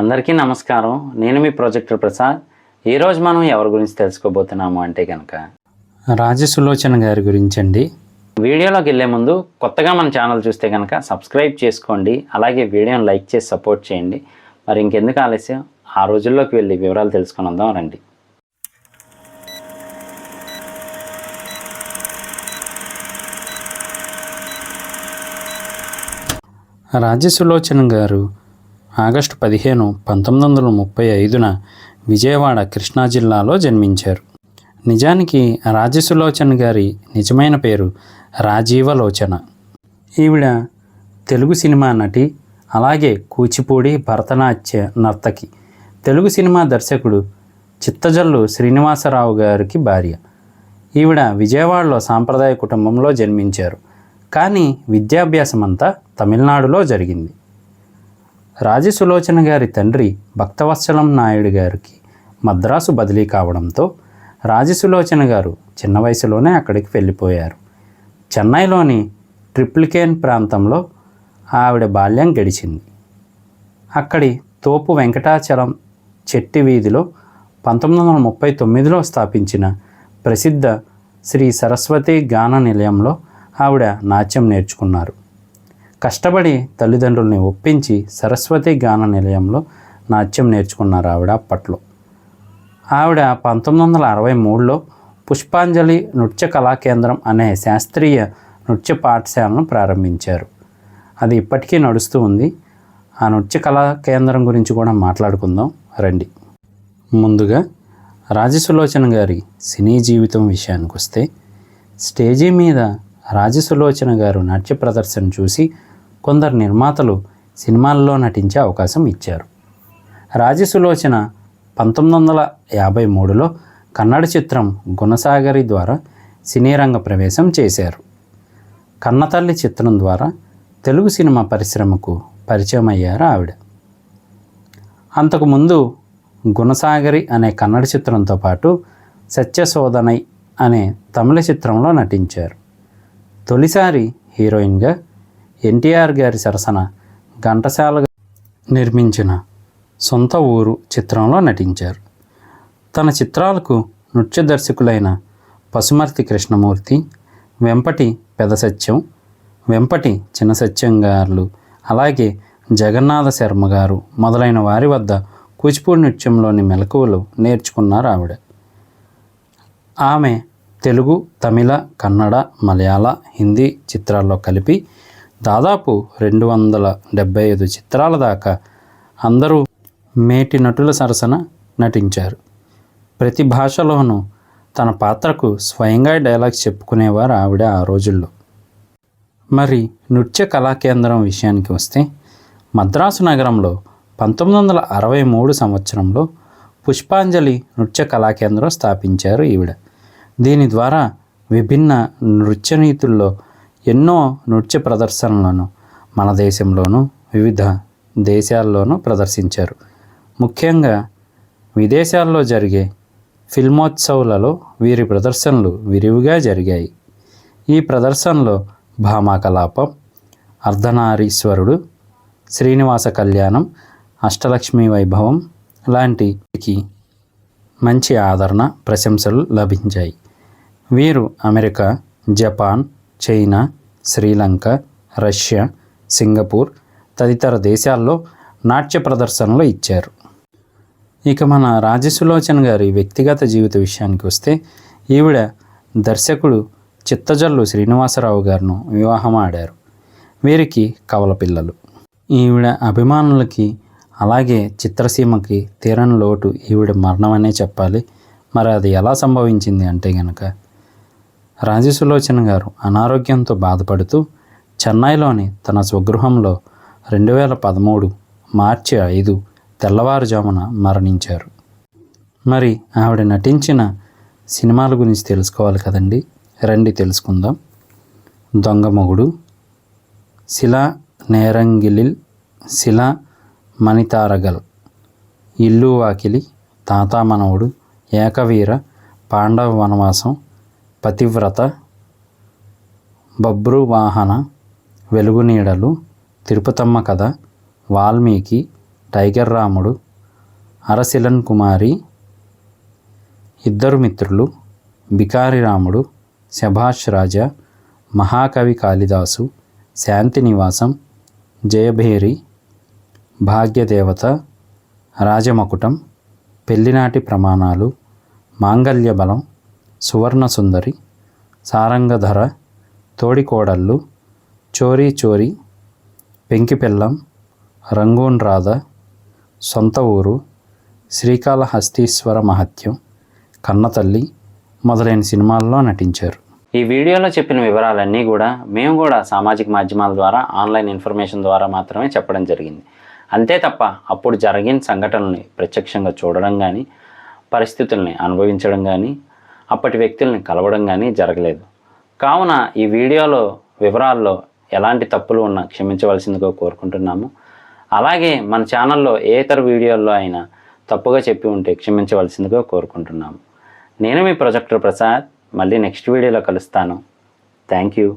అందరికీ నమస్కారం. నేను మీ ప్రొజెక్టర్ ప్రసాద్. ఈరోజు మనం ఎవరి గురించి తెలుసుకోబోతున్నాము అంటే కనుక రాజసులోచన గారి గురించి అండి వీడియోలోకి వెళ్ళే ముందు కొత్తగా మన ఛానల్ చూస్తే కనుక సబ్స్క్రైబ్ చేసుకోండి. అలాగే వీడియోని లైక్ చేసి సపోర్ట్ చేయండి. మరి ఇంకెందుకు ఆలస్యం? ఆ రోజుల్లోకి వెళ్ళి వివరాలు తెలుసుకుని వద్దాం రండి రాజసులోచన గారు ఆగస్టు పదిహేను పంతొమ్మిది వందల ముప్పై ఐదున విజయవాడ కృష్ణా జిల్లాలో జన్మించారు. నిజానికి రాజసులోచన గారి నిజమైన పేరు రాజీవలోచన. ఈవిడ తెలుగు సినిమా నటి అలాగే కూచిపూడి భరతనాట్య నర్తకి. తెలుగు సినిమా దర్శకుడు చిత్తజల్లు శ్రీనివాసరావు గారికి భార్య. ఈవిడ విజయవాడలో సాంప్రదాయ కుటుంబంలో జన్మించారు. కానీ విద్యాభ్యాసం అంతా తమిళనాడులో జరిగింది. రాజసులోచన గారి తండ్రి భక్తవత్సలం నాయుడు గారికి మద్రాసు బదిలీ కావడంతో రాజసులోచన గారు చిన్న వయసులోనే అక్కడికి వెళ్ళిపోయారు. చెన్నైలోని ట్రిప్లికేన్ ప్రాంతంలో ఆవిడ బాల్యం గడిచింది. అక్కడి తోపు వెంకటాచలం చెట్టి వీధిలో పంతొమ్మిది వందల ముప్పై తొమ్మిదిలో స్థాపించిన ప్రసిద్ధ శ్రీ సరస్వతి గాన నిలయంలో ఆవిడ నాట్యం నేర్చుకున్నారు. కష్టపడి తల్లిదండ్రుల్ని ఒప్పించి సరస్వతి గాన నిలయంలో నాట్యం నేర్చుకున్నారు ఆవిడ అప్పట్లో. ఆవిడ పంతొమ్మిది వందల అరవై మూడులో పుష్పాంజలి నృత్య కళాకేంద్రం అనే శాస్త్రీయ నృత్య పాఠశాలను ప్రారంభించారు. అది ఇప్పటికీ నడుస్తూ ఉంది. ఆ నృత్య కళా కేంద్రం గురించి కూడా మాట్లాడుకుందాం. రండి. ముందుగా రాజసులోచన గారి సినీ జీవితం విషయానికి వస్తే స్టేజీ మీద రాజసులోచన గారు నాట్య ప్రదర్శన చూసి కొందరు నిర్మాతలు సినిమాల్లో నటించే అవకాశం ఇచ్చారు. రాజసులోచన పంతొమ్మిది వందల యాభై మూడులో కన్నడ చిత్రం గుణసాగరి ద్వారా సినీరంగ ప్రవేశం చేశారు. కన్నతల్లి చిత్రం ద్వారా తెలుగు సినిమా పరిశ్రమకు పరిచయం అయ్యారు ఆవిడ అంతకుముందు గుణసాగరి అనే కన్నడ చిత్రంతో పాటు సత్యశోధనై అనే తమిళ చిత్రంలో నటించారు. తొలిసారి హీరోయిన్గా ఎన్టీఆర్ గారి సరసన ఘంటసాల నిర్మించిన సొంత ఊరు చిత్రంలో నటించారు. తన చిత్రాలకు నృత్య దర్శకులైన పసుమర్తి కృష్ణమూర్తి వెంపటి పెద సత్యం వెంపటి చిన్న సత్యం గారు అలాగే జగన్నాథ శర్మ గారు మొదలైన వారి వద్ద కూచిపూడి నృత్యంలోని మెలకువలు నేర్చుకున్నారు ఆవిడ. ఆమె తెలుగు తమిళ కన్నడ మలయాళ హిందీ చిత్రాల్లో కలిపి దాదాపు రెండు వందల డెబ్బై ఐదు చిత్రాల దాకా అందరూ మేటి నటుల సరసన నటించారు. ప్రతి భాషలోనూ తన పాత్రకు స్వయంగా డైలాగ్స్ చెప్పుకునేవారు ఆవిడ ఆ రోజుల్లో. మరి నృత్య కళాకేంద్రం విషయానికి వస్తే మద్రాసు నగరంలో పంతొమ్మిది వందల అరవై మూడు సంవత్సరంలో పుష్పాంజలి నృత్య కళాకేంద్రం స్థాపించారు ఈవిడ. దీని ద్వారా విభిన్న నృత్య నీతుల్లో ఎన్నో నృత్య ప్రదర్శనలను మన దేశంలోనూ వివిధ దేశాల్లోనూ ప్రదర్శించారు. ముఖ్యంగా విదేశాల్లో జరిగే ఫిల్మోత్సవాలలో వీరి ప్రదర్శనలు విరివిగా జరిగాయి. ఈ ప్రదర్శనలో భామాకలాపం అర్ధనారీశ్వరుడు శ్రీనివాస కళ్యాణం అష్టలక్ష్మి వైభవం లాంటికి మంచి ఆదరణ ప్రశంసలు లభించాయి. వీరు America Japan China Sri Lanka Russia Singapore తదితర దేశాల్లో నాట్య ప్రదర్శనలు ఇచ్చారు. ఇక మన రాజసులోచన గారి వ్యక్తిగత జీవిత విషయానికి వస్తే ఈవిడ దర్శకుడు చిత్తజల్లు శ్రీనివాసరావు గారును వివాహం ఆడారు వీరికి కవల పిల్లలు. ఈవిడ అభిమానులకి అలాగే చిత్రసీమకి తీరని లోటు ఈవిడ మరణమనే చెప్పాలి. మరి అది ఎలా సంభవించింది అంటే గనక రాజసులోచన గారు అనారోగ్యంతో బాధపడుతూ చెన్నైలోని తన స్వగృహంలో రెండు వేల పదమూడు మార్చి ఐదు తెల్లవారుజామున మరణించారు. మరి ఆవిడ నటించిన సినిమాల గురించి తెలుసుకోవాలి కదండి? రండి తెలుసుకుందాం. దొంగమొగుడు శిలా నేరంగిలిల్ శిలా మణితారగల్ ఇల్లు వాకిలి తాతామనవుడు ఏకవీర పాండవ వనవాసం పతివ్రత బబ్రువాహన వాహన వెలుగు నీడలు తిరుపతమ్మ కథ వాల్మీకి టైగర్ రాముడు అరశిలన్ కుమారి ఇద్దరు మిత్రులు బికారి రాముడు శభాష్ రాజా మహాకవి కాళిదాసు శాంతి నివాసం జయభేరి భాగ్యదేవత రాజమకుటం పెళ్ళినాటి ప్రమాణాలు మాంగల్య బలం సువర్ణ సుందరి సారంగధర తోడికోడళ్ళు చోరీ చోరీ పెంకిపెల్లం రంగూన్ రాధ సొంత ఊరు శ్రీకాళహస్తీశ్వర మహత్యం కన్నతల్లి మొదలైన సినిమాల్లో నటించారు. ఈ వీడియోలో చెప్పిన వివరాలన్నీ కూడా మేము కూడా సామాజిక మాధ్యమాల ద్వారా ఆన్లైన్ ఇన్ఫర్మేషన్ ద్వారా మాత్రమే చెప్పడం జరిగింది. అంతే తప్ప అప్పుడు జరిగిన సంఘటనల్ని ప్రత్యక్షంగా చూడడం కానీ పరిస్థితుల్ని అనుభవించడం కానీ అప్పటి వ్యక్తుల్ని కలవడం కానీ జరగలేదు. కావున ఈ వీడియోలో వివరాల్లో ఎలాంటి తప్పులు ఉన్నా క్షమించవలసిందిగా కోరుకుంటున్నాము. అలాగే మన ఛానల్లో ఏ ఇతర వీడియోల్లో అయినా తప్పుగా చెప్పి ఉంటే క్షమించవలసిందిగా కోరుకుంటున్నాము. నేను మీ ప్రొజెక్టర్ ప్రసాద్. మళ్ళీ నెక్స్ట్ వీడియోలో కలుస్తాను. Thank you.